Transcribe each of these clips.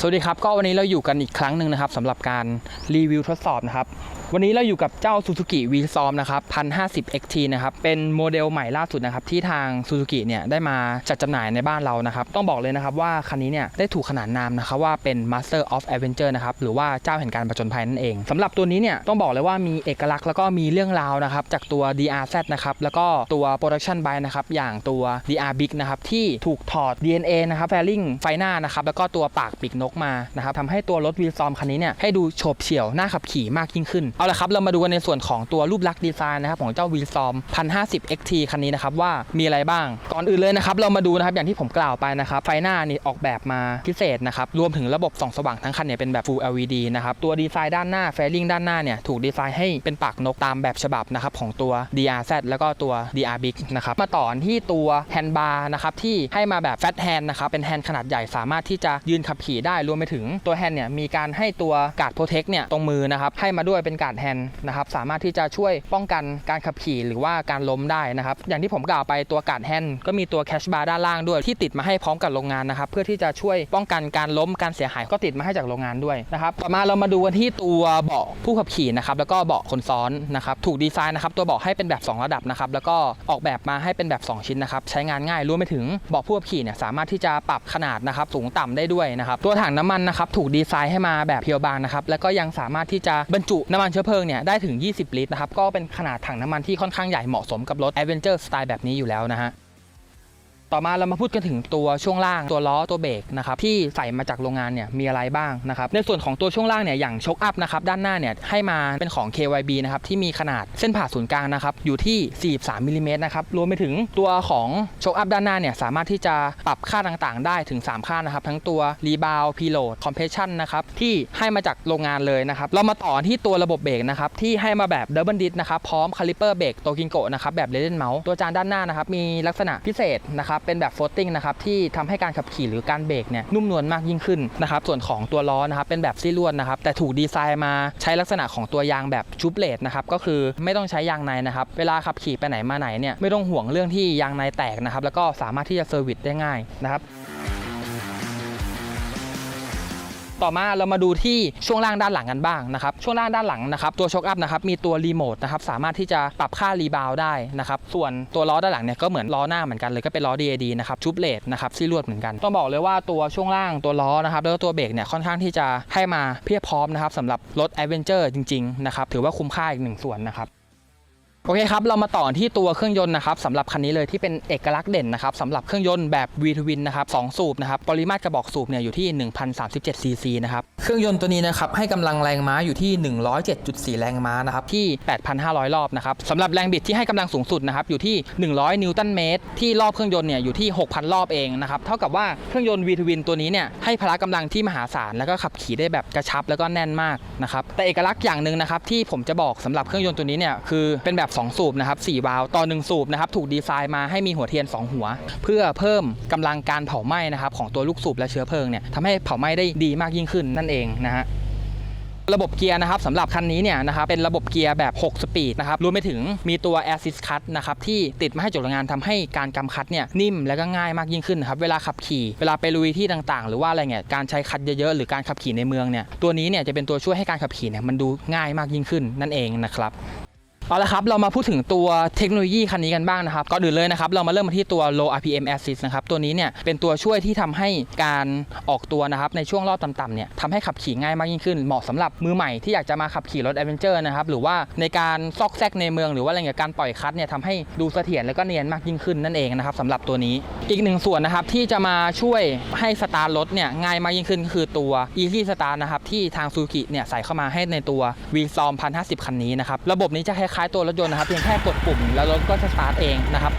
สวัสดีครับก็วันนี้เราอยู่กันอีกครั้งหนึ่งนะครับสำหรับการรีวิวทดสอบนะครับวันนี้เราอยู่กับเจ้า Suzuki v s o m นะครับ 1050 XT นะครับ เป็นโมเดลใหม่ล่าสุดนะครับ ที่ทาง Suzuki เนี่ยได้มาจัดจำหน่ายในบ้านเรานะครับ ต้องบอกเลยนะครับว่าคันนี้เนี่ยได้ถูกขนานนามนะครับว่าเป็น Master of Adventure นะครับ หรือว่าเจ้าแห่งการผจญภัยนั่นเองสำหรับตัวนี้เนี่ยต้องบอกเลยว่ามีเอกลักษณ์แล้วก็มีเรื่องราวนะครับจากตัว DRZ นะครับแล้วก็ตัว Production Bike นะครับอย่างตัว DR Big นะครับที่ถูกถอด DNA นะครับแฟลิงไฟหน้านะครับแล้วก็ตัวปากปีกนกมานะครับทำให้ตัวรถวีลซอมคันนี้เนี่ยให้ดูโฉบเฉี่ยวน่าขับขี่มากยิ่งขึ้นเอาละครับเรามาดูกันในส่วนของตัวรูปลักษณ์ดีไซน์นะครับของเจ้าวีซอม1050 XT คันนี้นะครับว่ามีอะไรบ้าง ก่อนอื่นเลยนะครับเรามาดูนะครับอย่างที่ผมกล่าวไปนะครับไฟหน้านี่ออกแบบมาพิเศษนะครับรวมถึงระบบส่องสว่างทั้งคันเนี่ยเป็นแบบ Full LED นะครับตัวดีไซน์ด้านหน้าแฟลิงด้านหน้าเนี่ยถูกดีไซน์ให้เป็นปากนกตามแบบฉบับนะครับของตัว DRZ แล้วก็ตัว DR Big นะครับมาต่อที่ตัวแฮนด์บาร์นะครับที่ให้มาแบบแฟตแฮนด์นะครับเป็นแฮนด์ขนาดใหญ่สามารถที่จะยืนขับขี่ได้รวมไปถึงตัวแฮนด์เนี่ยมีการให้ตัวการ์ดโปรเทคเนี่ยตรงมือนะครับให้มาด้วยเป็นการ์ดแฮนด์นะครับสามารถที่จะช่วยป้องกันการขับขี่หรือว่าการล้มได้นะครับอย่างที่ผมกล่าวไปตัวกาดแฮนด์ก็มีตัวแคชบาร์ด้านล่างด้วยที่ติดมาให้พร้อมกับโรงงานนะครับเพื่อที่จะช่วยป้องกันการล้มการเสียหายก็ติดมาให้จากโรงงานด้วยนะครับต่อมาเรามาดูกันที่ตัวเบาะผู้ขับขี่นะครับแล้วก็เบาะคนซ้อนนะครับถูกดีไซน์นะครับตัวเบาะให้เป็นแบบ 2 ระดับนะครับแล้วก็ออกแบบมาให้เป็นแบบ 2 ชิ้นนะครับใช้งานง่ายรวมไปถึงเบาะผู้ขับขี่เนี่ยสามารถที่จะปรับขนาดนะครับสูงต่ำได้ด้วยนะครับตัวถังน้ำมันนะครับถูกดีไซน์ให้มาแบบเพียวบางนะครับแล้วก็ยังสามารถที่จะบรรจุน้ำมันชื้อเพลิงเนี่ยได้ถึง 20 ลิตรนะครับก็เป็นขนาดถังน้ำมันที่ค่อนข้างใหญ่เหมาะสมกับรถ Adventure สไตล์แบบนี้อยู่แล้วนะฮะ ต่อมาเรามาพูดกันถึงตัวช่วงล่างตัวล้อตัวเบรกนะครับที่ใส่มาจากโรงงานเนี่ยมีอะไรบ้างนะครับในส่วนของตัวช่วงล่างเนี่ยอย่างช็อคอัพนะครับด้านหน้าเนี่ยให้มาเป็นของ KYB นะครับที่มีขนาดเส้นผ่าศูนย์กลางนะครับอยู่ที่ 43มิลลิเมตรนะครับรวมไปถึงตัวของช็อคอัพด้านหน้าเนี่ยสามารถที่จะปรับค่าต่างๆ ได้ถึง 3 ค่านะครับทั้งตัวรีบาวพีโหลดคอมเพรสชันนะครับที่ให้มาจากโรงงานเลยนะครับเรามาต่อที่ตัวระบบเบรกนะครับที่ให้มาแบบดับเบิลดิสนะครับพร้อมคาลิเปอร์เบรกโตกิงโกนะครับแบบเลเดนเมาส์ตัวจานด้านหน้านะครับมีลักษณะพิเศษนะครับเป็นแบบโฟลติ้งนะครับที่ทำให้การขับขี่หรือการเบรกเนี่ยนุ่มนวลมากยิ่งขึ้นนะครับส่วนของตัวล้อนะครับเป็นแบบซี่ลวดนะครับแต่ถูกดีไซน์มาใช้ลักษณะของตัวยางแบบชุบเลดนะครับก็คือไม่ต้องใช้ยางในนะครับเวลาขับขี่ไปไหนมาไหนเนี่ยไม่ต้องห่วงเรื่องที่ยางในแตกนะครับแล้วก็สามารถที่จะเซอร์วิสได้ง่ายนะครับ ต่อมาเรามาดูที่ช่วงล่างด้านหลังกันบ้างนะครับช่วงล่างด้านหลังนะครับตัวช็อคอัพนะครับมีตัวรีโมทนะครับสามารถที่จะปรับค่ารีบาวได้นะครับส่วนตัวล้อด้านหลังเนี่ยก็เหมือนล้อหน้าเหมือนกันเลยก็เป็นล้อ DAD นะครับชุบเลดนะครับซี่ลวดเหมือนกันต้องบอกเลยว่าตัวช่วงล่างตัวล้อนะครับแล้วก็ตัวเบรกเนี่ยค่อนข้างที่จะให้มาเพียบพร้อมนะครับสำหรับรถ a อ v e n t u r e จริงๆนะครับถือว่าคุ้มค่าอีกหนึ่งส่วนนะครับ โอเคครับ เรามาต่อที่ตัวเครื่องยนต์นะครับสำหรับคันนี้เลยที่เป็นเอกลักษณ์เด่นนะครับสำหรับเครื่องยนต์แบบ V twin นะครับ2สูบนะครับปริมาตรกระบอกสูบเนี่ยอยู่ที่1037 cc นะครับเครื่องยนต์ตัวนี้นะครับให้กำลังแรงม้าอยู่ที่ 107.4 แรงม้านะครับที่ 8,500 รอบนะครับสำหรับแรงบิดที่ให้กำลังสูงสุดนะครับอยู่ที่ 100 นิวตันเมตร ที่รอบเครื่องยนต์เนี่ยอยู่ที่ 6,000 รอบเองนะครับเท่ากับว่าเครื่องยนต์ V twin ตัวนี้เนี่ยให้พละกำลังที่มหาศาลแล้วก็ขับขี่ได้แบบกระชับแล้วก็แน่นมากนะครับแต่เอกลักษณ์อย่างหนึ่งนะครับที่ผมจะบอกสำหรับเครื่องยนต์ตัวนี้เนี่ยคือเป็นแบบ2 สูบนะครับ4วาล์วต่อ 1 สูบนะครับถูกดีไซน์มาให้มีหัวเทียน 2 หัว เพื่อเพิ่มกำลังการเผาไหม้นะครับของตัวลูกสูบและเชื้อเพลิงเนี่ยทำให้เผาไหม้ได้ดีมากยิ่งขึ้นนั่นเองนะฮะระบบเกียร์นะครับสำหรับคันนี้เนี่ยนะครับเป็นระบบเกียร์แบบ 6 สปีดนะครับรวมไปถึงมีตัว Assist Cut นะครับที่ติดมาให้จากโรงงานทำให้การกำคัดเนี่ยนิ่มและก็ง่ายมากยิ่งขึ้นนครับเวลาขับขี่ เวลาไปลุยที่ต่างๆ หรือว่าอะไรเงี้ยการใช้คัดเยอะๆ หรือการขับขี่ในเมืองเนี่ยตัวนี้เนี่ยจะเป็นตัวช่วยให้การขับขี่เนี่ยมันดูง่ายมากยิ่งขึ้นนั่นเองนะครับ เอาละครับ เรามาพูดถึงตัวเทคโนโลยีคันนี้กันบ้างนะครับก่อนอื่นเลยนะครับ เรามาเริ่มมาที่ตัว low RPM assist นะครับ ตัวนี้เนี่ยเป็นตัวช่วยที่ทำให้การออกตัวนะครับ ในช่วงรอบต่ำๆเนี่ยทำให้ขับขี่ง่ายมากยิ่งขึ้น เหมาะสำหรับมือใหม่ที่อยากจะมาขับขี่รถ Adventure นะครับ หรือว่าในการซอกแซกในเมืองหรือว่าอะไรเงี้ยการปล่อยคลัตช์เนี่ยทำให้ดูเสถียรแล้วก็เนียนมากยิ่งขึ้นนั่นเองนะครับสำหรับตัวนี้ อีกหนึ่งส่วนนะครับที่จะมาช่วยให้สตาร์ทรถเนี่ยง่ายมากยิ่งขึ้น คือตัว Easy Start นะครับที่ทาง Suzuki เนี่ยใส่เข้ามาให้ในตัว v s o m 1050คันนี้นะครับระบบนี้จะคล้ายตัวรถยนต์นะครับเพียงแค่กดปุ่มแล้วรถก็จะสตาร์ทเองนะครับ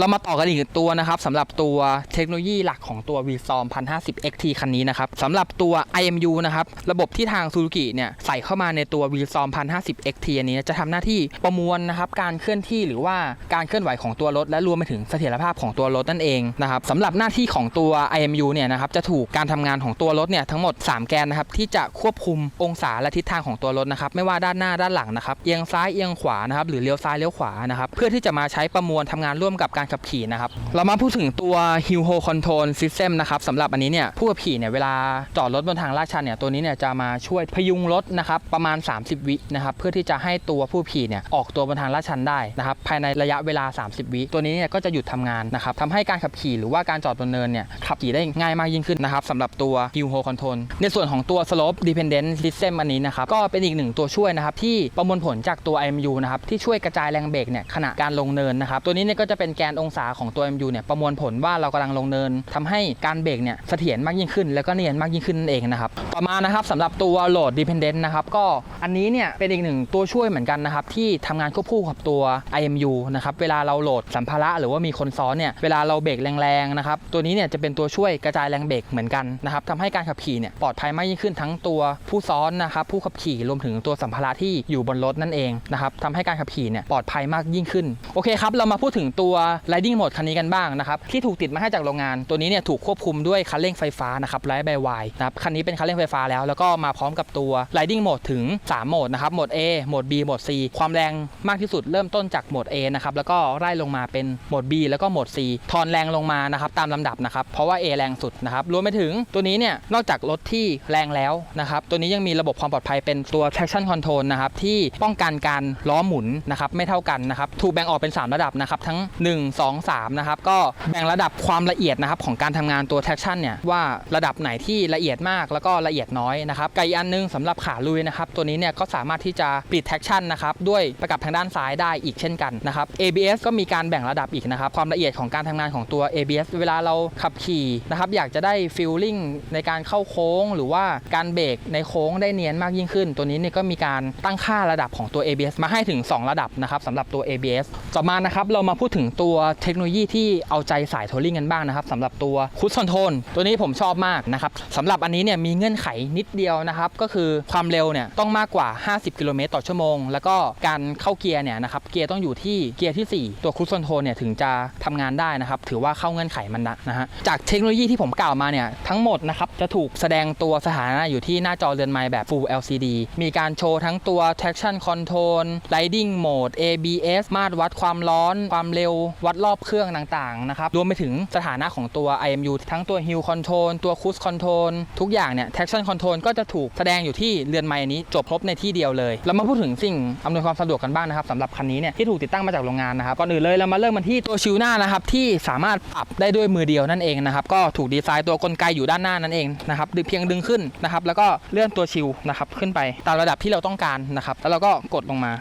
เรามาต่อกันอีกตัวนะครับสำหรับตัวเทคโนโลยีหลักของตัว v s o m 1050 XT คันนี้นะครับสำหรับตัว IMU นะครับระบบที่ทาง Suzuki เนี่ยใส่เข้ามาในตัว v s o m 1050 XT อันนี้จะทำหน้าที่ประมวลนะครับการเคลื่อนที่หรือว่าการเคลื่อนไหวของตัวรถ และรวมไปถึงเสถียรภาพของตัวรถนั่นเองนะครับสำหรับหน้าที่ของตัว IMU เนี่ยนะครับจะถูกการทำงานของตัวรถเนี่ยทั้งหมด 3 แกนนะครับที่จะควบคุมองศาและทิศทางของตัวรถนะครับไม่ว่าด้านหน้าด้านหลังนะครับเอียงซ้ายเอียงขวานะครับหรือเลี้ยวซ้ายเลี้ยวขวานะครับเพื่อที่จะมาใช้ประมวลทำงานร่วมกับการขับขี่นะครับ เรามาพูดถึงตัว Hill Hold Control System นะครับสำหรับอันนี้เนี่ยผู้ขับขี่เนี่ยเวลาจอดรถบนทางลาดชันเนี่ยตัวนี้เนี่ยจะมาช่วยพยุงรถนะครับประมาณ 30 วินะครับเพื่อที่จะให้ตัวผู้ขับขี่เนี่ยออกตัวบนทางลาดชันได้นะครับภายในระยะเวลา 30 วิตัวนี้เนี่ยก็จะหยุดทำงานนะครับทำให้การขับขี่หรือว่าการจอดบนเนินเนี่ยขับขี่ได้ง่ายมากยิ่งขึ้นนะครับสำหรับตัว Hill Hold Control ในส่วนของตัว Slope Dependent System อันนี้นะครับก็เป็นอีกหนึ่งตัวช่วยนะครับที่ประมวลผลจากตัว IMU นะครับที่ช่วยกระจายแรงเบรกเนี่ยขณะการลงเนินนะครับตัวนี้เนี่ยก็จะเป็นแกนองศาของตัว M U เนี่ยประมวลผลว่าเรากำลังลงเนินทำให้การเบรกเนี่ยเสถียรมากยิ่งขึ้น แล้วก็เนียนมากยิ่งขึ้นนั่นเองนะครับต่อมานะครับสำหรับตัว Load Dependent นะครับก็อันนี้เนี่ยเป็นอีกหนึ่งตัวช่วยเหมือนกันนะครับที่ทำงานควบคู่กับตัว IMU นะครับเวลาเราโหลดสัมภาระหรือว่ามีคนซ้อนเนี่ยเวลาเราเบรกแรงๆนะครับตัวนี้เนี่ยจะเป็นตัวช่วยกระจายแรงเบรกเหมือนกันนะครับทำให้การขับขี่เนี่ยปลอดภัยมากยิ่งขึ้นทั้งตัวผู้ซ้อนนะครับผู้ขับขี่รวมถึงตัวสัมภาระที่อยู่บนรถนั่นเองนะครับทำให้การขับขี่เนี่ยปลอดภัยมากยิ่งขึ้นโอเคครับเรามาพูดถึงตัว Riding Mode คันนี้กันบ้างนะครับที่ถูกติดมาให้จากโรงงาน ตัวนี้เนี่ยถูกควบคุมด้วยคันเร่งไฟฟ้านะครับไร้ใบวายนะครับคันนี้เป็นคันเร่งไฟฟ้าแล้ว แล้วก็มาพร้อมกับตัว Riding Mode ถึง 3 โหมดนะครับโหมด A โหมด B โหมด C ความแรงมากที่สุดเริ่มต้นจากโหมด A นะครับแล้วก็ไล่ลงมาเป็นโหมด B แล้วก็โหมด C ทอนแรงลงมานะครับตามลำดับนะครับเพราะว่า A แรงสุดนะครับรวมไปถึงตัวนี้เนี่ยนอกจากรถที่แรงแล้วนะครับตัวนี้ยังมีระบบความปลอดภัยเป็นตัว traction control นะครับที่ป้องกันการล้อหมุนนะครับไม่เท่ากันนะครับถูกแบ่งออกเป็น 3 ระดับนะครับทั้ง 1 2 3นะครับก็แบ่งระดับความละเอียดนะครับของการทำงานตัว traction เนี่ยว่าระดับไหนที่ละเอียดมากแล้วก็ละเอียดน้อยนะครับไกอันนึงสำหรับขาลุยนะครับตัวนี้เนี่ยก็สามารถที่จะปิด traction นะครับด้วยประกับทางด้านซ้ายได้อีกเช่นกันนะครับ ABS ก็มีการแบ่งระดับอีกนะครับความละเอียดของการทำงานของตัว ABS เวลาเราขับขี่นะครับอยากจะได้ feeling ในการเข้าโค้ง หรือว่าการเบรกในโค้งได้เนียนมากยิ่งขึ้น ตัวนี้เนี่ยก็มีการตั้งค่าระดับของตัว ABS มาให้ถึง 2 ระดับนะครับสำหรับตัว ABS ต่อมานะครับเรามาพูดถึงตัววเทคโนโลยีที่เอาใจสายทัวริงกันบ้างนะครับสำหรับตัวคูดคอนโทรลตัวนี้ผมชอบมากนะครับสำหรับอันนี้เนี่ยมีเงื่อนไขนิดเดียวนะครับก็คือความเร็วเนี่ยต้องมากกว่า 50 กิโลเมตรต่อชั่วโมง แล้วก็การเข้าเกียร์เนี่ยนะครับเกียร์ต้องอยู่ที่เกียร์ที่ 4 ตัวคูดคอนโทรลเนี่ยถึงจะทำงานได้นะครับถือว่าเข้าเงื่อนไขมันนะนะฮะจากเทคโนโลยีที่ผมกล่าวมาเนี่ยทั้งหมดนะครับจะถูกแสดงตัวสถานะอยู่ที่หน้าจอเรือนไม้แบบ Full LCD มีการโชว์ทั้งตัว traction control riding mode ABS มาตรวัดความร้อน ความเร็ววัดรอบเครื่องต่างๆนะครับรวมไปถึงสถานะของตัว IMU ทั้งตัว hill control ตัว cruise control ทุกอย่างเนี่ย traction control ก็จะถูกแสดงอยู่ที่เรือนไม้นี้จบครบในที่เดียวเลย เรามาพูดถึงสิ่งอำนวยความสะดวกกันบ้างนะครับสำหรับคันนี้เนี่ยที่ถูกติดตั้งมาจากโรงงานนะครับก่อนอื่นเลยเรามาเริ่มกันที่ตัวชิวหน้านะครับที่สามารถปรับได้ด้วยมือเดียวนั่นเองนะครับก็ถูกดีไซน์ตัวกลไกอยู่ด้านหน้านั่นเองนะครับดึงเพียงดึงขึ้นนะครับแล้วก็เลื่อนตัวชิวนะครับขึ้นไปตามระดับที่เราต้องการนะครับแล้วเราก็กดลงมา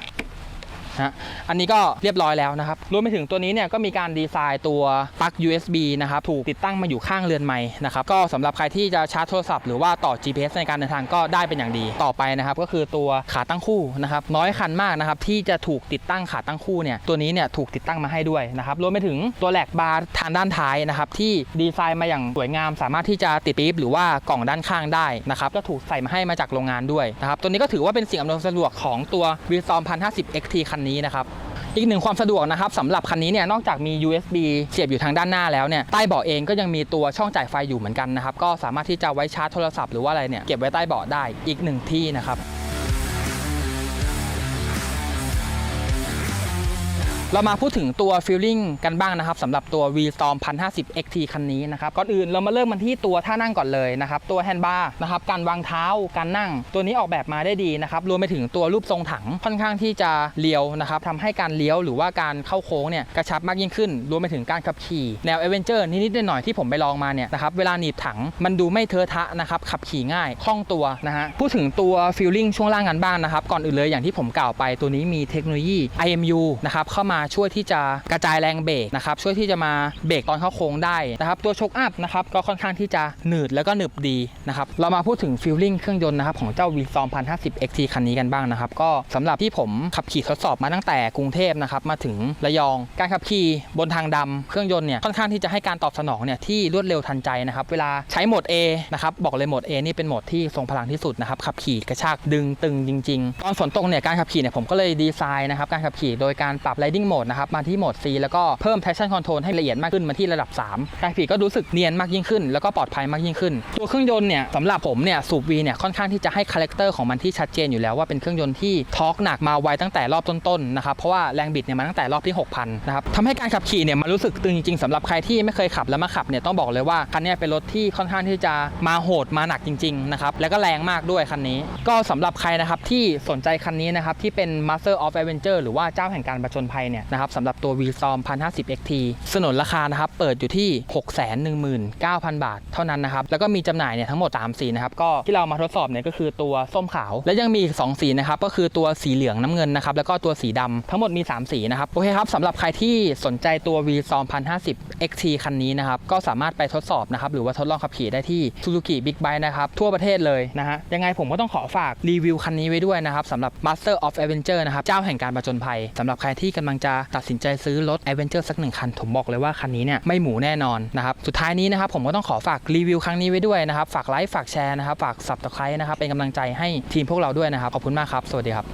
นะฮะอันนี้ก็เรียบร้อยแล้วนะครับรวมไปถึงตัวนี้เนี่ยก็มีการดีไซน์ตัวปลั๊ก USB นะครับถูกติดตั้งมาอยู่ข้างเรือนไม้นะครับก็สำหรับใครที่จะชาร์จโทรศัพท์หรือว่าต่อ GPS ในการเดินทางก็ได้เป็นอย่างดีต่อไปนะครับก็คือตัวขาตั้งคู่นะครับน้อยคันมากนะครับที่จะถูกติดตั้งขาตั้งคู่เนี่ยตัวนี้เนี่ยถูกติดตั้งมาให้ด้วยนะครับรวมไปถึงตัวแหลกบาร์ทางด้านท้ายนะครับที่ดีไซน์มาอย่างสวยงาม สามารถที่จะติดปี๊บหรือว่ากล่องด้านข้างได้นะครับก็ถูกใส่มาให้มาจากโรงงานด้วยนะครับตัวนี้ก็ถือว่าเป็นสิ่งอำนวยความสะดวกของตัว v ีซอม1 5 0 XT คันนี้นะครับอีกหนึ่งความสะดวกนะครับสำหรับคันนี้เนี่ยนอกจากมี USB เสียบอยู่ทางด้านหน้าแล้วเนี่ยใต้เบาะเองก็ยังมีตัวช่องจ่ายไฟอยู่เหมือนกันนะครับก็สามารถที่จะไว้ชาร์จโทรศัพท์หรือว่าอะไรเนี่ยเก็บไว้ใต้เบาะได้อีกหนึ่งที่นะครับ เรามาพูดถึงตัวฟีลลิ่งกันบ้างนะครับสำหรับตัว V Storm 1050 XT คันนี้นะครับก่อนอื่นเรามาเริ่มมันที่ตัวท่านั่งก่อนเลยนะครับตัวแฮนด์บาร์นะครับการวางเท้าการนั่ง ตัวนี้ออกแบบมาได้ดีนะครับรวมไปถึงตัวรูปทรงถังค่อนข้างที่จะเลี้ยวนะครับทำให้การเลี้ยวหรือว่าการเข้าโค้งเนี่ยกระชับมากยิ่งขึ้น รวมไปถึงการขับขี่แนวเอเวนเจอร์นิดๆหน่อยๆที่ผมไปลองมาเนี่ยนะครับเวลาหนีบถังมันดูไม่เทอะทะนะครับขับขี่ง่ายคล่องตัวนะฮะพูดถึงตัวฟีลลิ่งช่วงล่างกันบ้างนะครับก่อนอื่นเลยอย่างที่ผมกล่าวไปตัวนี้มีเทคโนโลยี IMU นะครับเข้ามาช่วยที่จะกระจายแรงเบรกนะครับช่วยที่จะมาเบรกตอนเข้าโค้งได้นะครับตัวโชคอัพนะครับก็ค่อนข้างที่จะหนืดแล้วก็หนึบดีนะครับเรามาพูดถึงฟีลลิ่งเครื่องยนต์นะครับของเจ้า v 2 0 10 XT คันนี้กันบ้างนะครับก็สำหรับที่ผมขับขี่ทดสอบมาตั้งแต่กรุงเทพนะครับมาถึงระยอง การขับขี่บนทางดำเครื่องยนต์เนี่ยค่อนข้างที่จะให้การตอบสนองเนี่ยที่รวดเร็วทันใจนะครับเวลาใช้โหมด A นะครับบอกเลยโหมด A นี่เป็นโหมดที่ทรงพลังที่สุดนะครับขับขี่กระชากดึงตึงจริง ๆ ตอนฝนตกเนี่ยการขับขี่เนี่ยผมก็เลยดีไซน์นะครับการขับขี่โดยการปรับ riding mode นะครับมาที่โหมด C แล้วก็เพิ่ม traction control ให้ละเอียดมากขึ้นมาที่ระดับ 3 การขี่ก็รู้สึกเนียนมากยิ่งขึ้น แล้วก็ปลอดภัยมากยิ่งขึ้น ตัวเครื่องยนต์เนี่ยสำหรับผมเนี่ยสูบ V เนี่ยค่อนข้างที่จะให้คาแรคเตอร์ของมันที่ชัดเจนอยู่แล้วว่าเป็นเครื่องยนต์ที่ทอร์กหนักมาไวตั้งแต่รอบต้นๆนะครับเพราะว่าแรงบิดเนี่ยมาตั้งแต่รอบที่ 6,000นะครับทำให้การขับขี่เนี่ยมันรู้สึกตึงจริงๆสำหรับใครที่ไม่เคยขับแล้วมาขับเนี่ยต้องบอกเลยว่าคันนี้เป็นรถที่ค่อนข้างที่จะมาโหดมาหนักจริงๆนะครับแล้วก็แรงมากด้วยคันนี้ ก็สำหรับใครนะครับที่สนใจคันนี้นะครับที่เป็น Master of Adventure หรือว่าเจ้าแห่งการประจนภัยเนี่ยนะครับสำหรับตัว v s t o r m 1050 XT สนนราคานะครับเปิดอยู่ที่ 619,000 บาทเท่านั้นนะครับแล้วก็มีจำหน่ายเนี่ยทั้งหมด 3 สีนะครับก็ที่เรามาทดสอบเนี่ยก็คือตัวส้มขาว และยังมีอีก 2 สีนะครับก็คือตัวสีเหลืองน้ำเงินนะครับแล้วก็ตัวสีดำทั้งหมดมี 3 สีนะครับโอเคครับสำหรับใครที่สนใจตัว v s t o r m 1050 XT คันนี้นะครับก็สามารถไปทดสอบนะครับหรือว่าทดลองขับขี่ได้ที่ Suzuki Big Bike นะครับทั่วประเทศเลยนะฮะยังไงผมก็ต้องขอฝากรีวิวคันนี้ไว้ด้วยนะครับสำหรับ Master of Adventure นะครับเจ้าแห่งการประจนภัยสำหรับใครที่กำลังจะตัดสินใจซื้อรถ Adventure สักหนึ่งคัน ผมบอกเลยว่าคันนี้เนี่ยไม่หมูแน่นอนนะครับ สุดท้ายนี้นะครับผมก็ต้องขอฝากรีวิวครั้งนี้ไว้ด้วยนะครับ ฝากไลค์ ฝากแชร์นะครับ ฝากสับตะไคร้นะครับ เป็นกำลังใจให้ทีมพวกเราด้วยนะครับ ขอบคุณมากครับ สวัสดีครับ